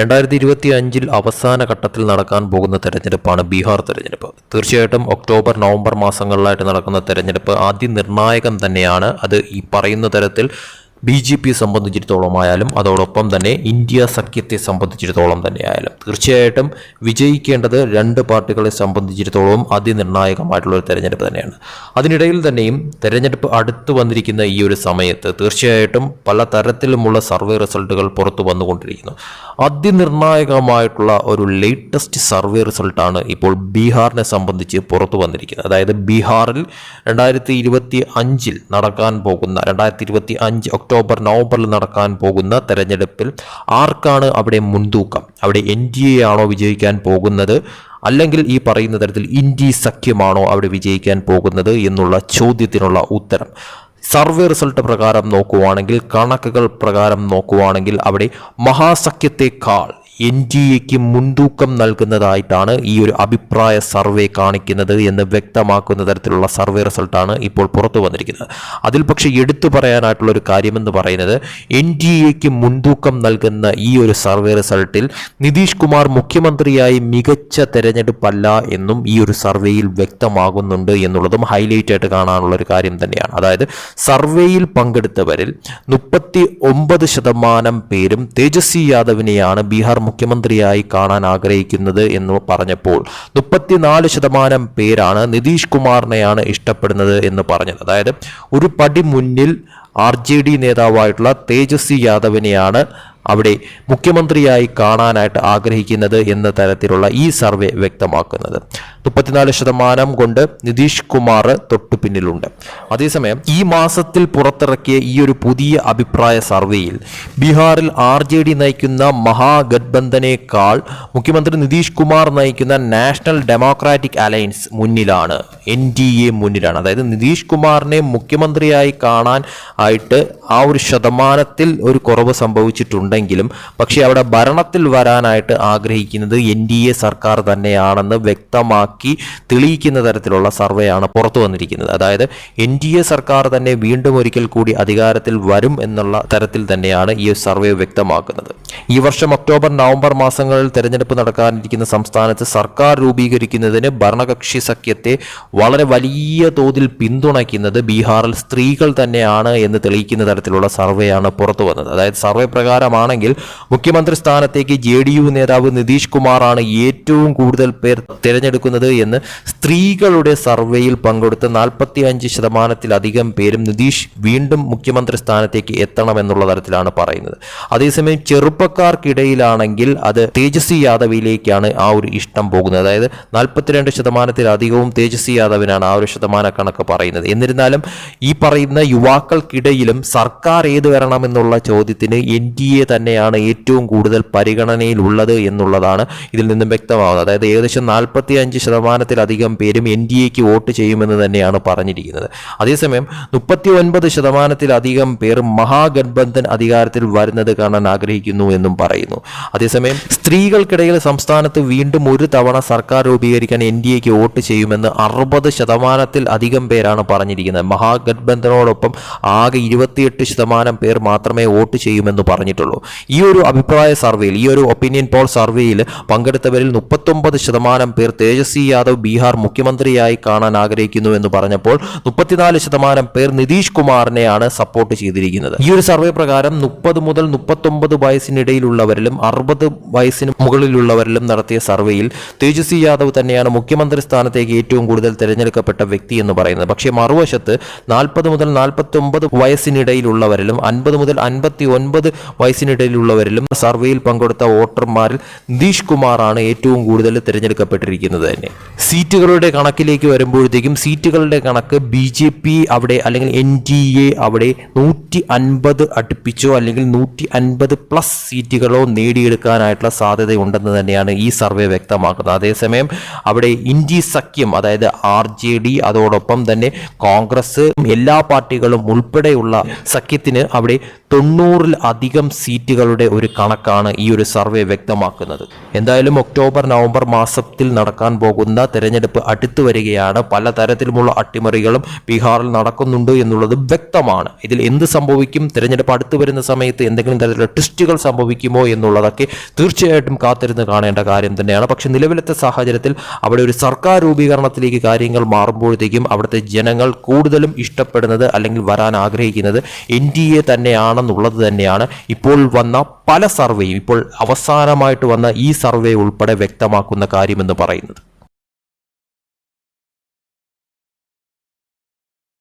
രണ്ടായിരത്തി ഇരുപത്തി അഞ്ചിൽ അവസാന ഘട്ടത്തിൽ നടക്കാൻ പോകുന്ന തെരഞ്ഞെടുപ്പാണ് ബീഹാർ തെരഞ്ഞെടുപ്പ്. തീർച്ചയായിട്ടും ഒക്ടോബർ നവംബർ മാസങ്ങളിലായിട്ട് നടക്കുന്ന തെരഞ്ഞെടുപ്പ് ആദ്യ നിർണായകം തന്നെയാണ്. അത് ഈ പറയുന്ന തരത്തിൽ ബി ജെ പിയെ സംബന്ധിച്ചിടത്തോളമായാലും അതോടൊപ്പം തന്നെ ഇന്ത്യ സഖ്യത്തെ സംബന്ധിച്ചിടത്തോളം തന്നെ ആയാലും തീർച്ചയായിട്ടും വിജയിക്കേണ്ടത് രണ്ട് പാർട്ടികളെ സംബന്ധിച്ചിടത്തോളം അതിനിർണായകമായിട്ടുള്ള ഒരു തെരഞ്ഞെടുപ്പ് തന്നെയാണ്. അതിനിടയിൽ തന്നെയും തെരഞ്ഞെടുപ്പ് അടുത്തു വന്നിരിക്കുന്ന ഈ ഒരു സമയത്ത് തീർച്ചയായിട്ടും പല തരത്തിലുമുള്ള സർവേ റിസൾട്ടുകൾ പുറത്തു വന്നുകൊണ്ടിരിക്കുന്നു. അതിനിർണായകമായിട്ടുള്ള ഒരു ലേറ്റസ്റ്റ് സർവേ റിസൾട്ടാണ് ഇപ്പോൾ ബീഹാറിനെ സംബന്ധിച്ച് പുറത്തു വന്നിരിക്കുന്നത്. അതായത് ബീഹാറിൽ രണ്ടായിരത്തി ഇരുപത്തി അഞ്ചിൽ നടക്കാൻ പോകുന്ന രണ്ടായിരത്തി ഇരുപത്തി അഞ്ച് ഒക്ടോബർ നവംബറിൽ നടക്കാൻ പോകുന്ന തെരഞ്ഞെടുപ്പിൽ ആർക്കാണ് അവിടെ മുൻതൂക്കം? അവിടെ എൻ ഡി എ ആണോ വിജയിക്കാൻ പോകുന്നത്? അല്ലെങ്കിൽ ഈ പറയുന്ന തരത്തിൽ ഇന്ത്യ സഖ്യമാണോ അവിടെ വിജയിക്കാൻ പോകുന്നത് എന്നുള്ള ചോദ്യത്തിനുള്ള ഉത്തരം. സർവേ റിസൾട്ട് പ്രകാരം നോക്കുവാണെങ്കിൽ കണക്കുകൾ പ്രകാരം നോക്കുവാണെങ്കിൽ അവിടെ മഹാസഖ്യത്തെക്കാൾ എൻ ജി എക്ക് മുൻതൂക്കം നൽകുന്നതായിട്ടാണ് ഈ ഒരു അഭിപ്രായ സർവേ കാണിക്കുന്നത് എന്ന് വ്യക്തമാക്കുന്ന തരത്തിലുള്ള സർവേ റിസൾട്ടാണ് ഇപ്പോൾ പുറത്തു വന്നിരിക്കുന്നത്. അതിൽ പക്ഷേ എടുത്തു പറയാനായിട്ടുള്ള ഒരു കാര്യമെന്ന് പറയുന്നത് എൻ ഡി എക്ക് മുൻതൂക്കം നൽകുന്ന ഈ ഒരു സർവേ റിസൾട്ടിൽ നിതീഷ് കുമാർ മുഖ്യമന്ത്രിയായി മികച്ച തെരഞ്ഞെടുപ്പല്ല എന്നും ഈ ഒരു സർവേയിൽ വ്യക്തമാകുന്നുണ്ട് എന്നുള്ളതും ഹൈലൈറ്റ് ആയിട്ട് കാണാനുള്ള ഒരു കാര്യം തന്നെയാണ്. അതായത് സർവേയിൽ പങ്കെടുത്തവരിൽ മുപ്പത്തി ഒമ്പത് ശതമാനം പേരും തേജസ്വി യാദവിനെയാണ് ബീഹാർ മുഖ്യമന്ത്രിയായി കാണാൻ ആഗ്രഹിക്കുന്നത് എന്ന് പറഞ്ഞപ്പോൾ മുപ്പത്തിനാല് ശതമാനം പേരാണ് നിതീഷ് കുമാറിനെയാണ് ഇഷ്ടപ്പെടുന്നത് എന്ന് പറഞ്ഞത്. അതായത് ഒരു പടി മുന്നിൽ ആർ ജെ ഡി നേതാവായിട്ടുള്ള തേജസ്വി യാദവിനെയാണ് അവിടെ മുഖ്യമന്ത്രിയായി കാണാനായിട്ട് ആഗ്രഹിക്കുന്നത് എന്ന തരത്തിലുള്ള ഈ സർവേ വ്യക്തമാക്കുന്നത്. മുപ്പത്തിനാല് ശതമാനം കൊണ്ട് നിതീഷ് കുമാർ തൊട്ടു പിന്നിലുണ്ട്. അതേസമയം ഈ മാസത്തിൽ പുറത്തിറക്കിയ ഈ ഒരു പുതിയ അഭിപ്രായ സർവേയിൽ ബീഹാറിൽ ആർ ജെ ഡി നയിക്കുന്ന മഹാഗത്ബന്ധനേക്കാൾ മുഖ്യമന്ത്രി നിതീഷ് കുമാർ നയിക്കുന്ന നാഷണൽ ഡെമോക്രാറ്റിക് അലയൻസ് മുന്നിലാണ് എൻ ഡി എ മുന്നിലാണ്. അതായത് നിതീഷ് കുമാറിനെ മുഖ്യമന്ത്രിയായി കാണാൻ ആയിട്ട് ആ ഒരു ശതമാനത്തിൽ ഒരു കുറവ് സംഭവിച്ചിട്ടുണ്ടെങ്കിലും പക്ഷേ അവിടെ ഭരണത്തിൽ വരാനായിട്ട് ആഗ്രഹിക്കുന്നത് എൻ ഡി എ സർക്കാർ തന്നെയാണെന്ന് വ്യക്തമാക്കി തെളിയിക്കുന്ന തരത്തിലുള്ള സർവേയാണ് പുറത്തു വന്നിരിക്കുന്നത്. അതായത് എൻ ഡി എ സർക്കാർ തന്നെ വീണ്ടും ഒരിക്കൽ കൂടി അധികാരത്തിൽ വരും എന്നുള്ള തരത്തിൽ തന്നെയാണ് ഈ സർവേ വ്യക്തമാക്കുന്നത്. ഈ വർഷം ഒക്ടോബർ നവംബർ മാസങ്ങളിൽ തെരഞ്ഞെടുപ്പ് നടക്കാനിരിക്കുന്ന സംസ്ഥാനത്ത് സർക്കാർ രൂപീകരിക്കുന്നതിന് ഭരണകക്ഷി സഖ്യത്തെ വളരെ വലിയ തോതിൽ പിന്തുണയ്ക്കുന്നത് ബീഹാറിൽ സ്ത്രീകൾ തന്നെയാണ് എന്ന് തെളിയിക്കുന്ന തരത്തിലുള്ള സർവേയാണ് പുറത്തു വന്നത്. അതായത് സർവേ പ്രകാരമാണെങ്കിൽ മുഖ്യമന്ത്രി സ്ഥാനത്തേക്ക് ജെ ഡി യു നേതാവ് നിതീഷ് കുമാറാണ് ഏറ്റവും കൂടുതൽ പേർ തിരഞ്ഞെടുക്കുന്നത് എന്ന് സ്ത്രീകളുടെ സർവേയിൽ പങ്കെടുത്ത നാൽപ്പത്തി അഞ്ച് ശതമാനത്തിലധികം പേരും നിതീഷ് വീണ്ടും മുഖ്യമന്ത്രി സ്ഥാനത്തേക്ക് എത്തണമെന്നുള്ള തരത്തിലാണ് പറയുന്നത്. അതേസമയം ചെറുപ്പക്കാർക്കിടയിലാണെങ്കിൽ അത് തേജസ്വി യാദവിലേക്കാണ് ആ ഒരു ഇഷ്ടം പോകുന്നത്. അതായത് നാൽപ്പത്തിരണ്ട് ശതമാനത്തിലധികവും തേജസ്വി യാദവിനാണ് ആ ഒരു ശതമാന കണക്ക് പറയുന്നത്. എന്നിരുന്നാലും ഈ പറയുന്ന യുവാക്കൾക്കിടയിലും സർക്കാർ ഏത് വരണമെന്നുള്ള ചോദ്യത്തിന് എൻ ഡി എ തന്നെയാണ് ഏറ്റവും കൂടുതൽ പരിഗണനയിലുള്ളത് എന്നുള്ളതാണ് ഇതിൽ നിന്നും വ്യക്തമാകുന്നത് അതായത് ഏകദേശം നാൽപ്പത്തി അഞ്ച് ശതമാനത്തിലധികം പേരും എൻ ഡി എക്ക് വോട്ട് ചെയ്യുമെന്ന് തന്നെയാണ് പറഞ്ഞിരിക്കുന്നത്. അതേസമയം മുപ്പത്തി ഒൻപത് ശതമാനത്തിലധികം പേർ മഹാഗഡ്ബന്ധൻ അധികാരത്തിൽ വരുന്നത് കാണാൻ ആഗ്രഹിക്കുന്നു എന്നും പറയുന്നു. അതേസമയം സ്ത്രീകൾക്കിടയിൽ സംസ്ഥാനത്ത് വീണ്ടും ഒരു തവണ സർക്കാർ രൂപീകരിക്കാൻ എൻ ഡി എക്ക് വോട്ട് ചെയ്യുമെന്ന് അറുപത് ശതമാനത്തിൽ അധികം പേരാണ് പറഞ്ഞിരിക്കുന്നത്. മഹാഗഡ്ബന്ധനോടൊപ്പം ആകെ ഇരുപത്തിയെട്ട് ശതമാനം പേർ മാത്രമേ വോട്ട് ചെയ്യുമെന്ന് പറഞ്ഞിട്ടുള്ളൂ. ഈ ഒരു അഭിപ്രായ സർവേയിൽ ഈ ഒരു ഒപ്പീനിയൻ പോൾ സർവേയിൽ പങ്കെടുത്തവരിൽ മുപ്പത്തൊമ്പത് ശതമാനം പേർ തേജസ്വി യാദവ് ബീഹാർ മുഖ്യമന്ത്രിയായി കാണാൻ ആഗ്രഹിക്കുന്നു എന്ന് പറഞ്ഞപ്പോൾ മുപ്പത്തിനാല് ശതമാനം പേർ നിതീഷ് കുമാറിനെയാണ് സപ്പോർട്ട് ചെയ്തിരിക്കുന്നത്. ഈ ഒരു സർവേ പ്രകാരം മുപ്പത് മുതൽ മുപ്പത്തൊമ്പത് വയസ്സിനിടയിലുള്ളവരിലും അറുപത് വയസ്സിന് മുകളിലുള്ളവരിലും നടത്തിയ സർവേയിൽ തേജസ്വി യാദവ് തന്നെയാണ് മുഖ്യമന്ത്രി സ്ഥാനത്തേക്ക് ഏറ്റവും കൂടുതൽ തിരഞ്ഞെടുക്കപ്പെട്ട വ്യക്തി എന്ന് പറയുന്നത്. പക്ഷേ മറുവശത്ത് നാൽപ്പത് മുതൽ നാൽപ്പത്തി ഒമ്പത് വയസ്സിനിടയിലുള്ളവരിലും അൻപത് മുതൽ അൻപത്തി ഒൻപത് വയസ്സിനിടയിലുള്ളവരിലും സർവേയിൽ പങ്കെടുത്ത വോട്ടർമാരിൽ നിതീഷ് കുമാറാണ് ഏറ്റവും കൂടുതൽ തിരഞ്ഞെടുക്കപ്പെട്ടിരിക്കുന്നത് തന്നെ. സീറ്റുകളുടെ കണക്കിലേക്ക് വരുമ്പോഴത്തേക്കും സീറ്റുകളുടെ കണക്ക് ബി ജെ പി അവിടെ അല്ലെങ്കിൽ എൻ ഡി എ അവിടെ നൂറ്റി അൻപത് അടുപ്പിച്ചോ അല്ലെങ്കിൽ നൂറ്റി അൻപത് പ്ലസ് സീറ്റുകളോ നേടിയെടുക്കാനായിട്ടുള്ള സാധ്യതയുണ്ടെന്ന് തന്നെയാണ് ഈ സർവേ വ്യക്തമാക്കുന്നത്. അതേസമയം അവിടെ ഇന്ത്യ സഖ്യം അതായത് ആർ ജെ ഡി അതോടൊപ്പം തന്നെ കോൺഗ്രസ് എല്ലാ പാർട്ടികളും ഉൾപ്പെടെയുള്ള സഖ്യത്തിന് അവിടെ തൊണ്ണൂറിൽ അധികം സീറ്റ് സീറ്റുകളുടെ ഒരു കണക്കാണ് ഈ ഒരു സർവേ വ്യക്തമാക്കുന്നത്. എന്തായാലും ഒക്ടോബർ നവംബർ മാസത്തിൽ നടക്കാൻ പോകുന്ന തെരഞ്ഞെടുപ്പ് അടുത്തു വരികയാണ്. പലതരത്തിലുമുള്ള അട്ടിമറികളും ബീഹാറിൽ നടക്കുന്നുണ്ട് എന്നുള്ളത് വ്യക്തമാണ്. ഇതിൽ എന്ത് സംഭവിക്കും? തെരഞ്ഞെടുപ്പ് അടുത്തു വരുന്ന സമയത്ത് എന്തെങ്കിലും തരത്തിലുള്ള ട്വിസ്റ്റുകൾ സംഭവിക്കുമോ എന്നുള്ളതൊക്കെ തീർച്ചയായിട്ടും കാത്തിരുന്ന് കാണേണ്ട കാര്യം തന്നെയാണ്. പക്ഷെ നിലവിലത്തെ സാഹചര്യത്തിൽ അവിടെ ഒരു സർക്കാർ രൂപീകരണത്തിലേക്ക് കാര്യങ്ങൾ മാറുമ്പോഴത്തേക്കും അവിടുത്തെ ജനങ്ങൾ കൂടുതലും ഇഷ്ടപ്പെടുന്നത് അല്ലെങ്കിൽ വരാൻ ആഗ്രഹിക്കുന്നത് എൻ ഡി എ തന്നെയാണെന്നുള്ളത് തന്നെയാണ്. ഇപ്പോൾ വന്ന പല സർവേയും ഇപ്പോൾ അവസാനമായിട്ട് വന്ന ഈ സർവേ ഉൾപ്പെടെ വ്യക്തമാക്കുന്ന കാര്യമെന്ന് പറയുന്നത്.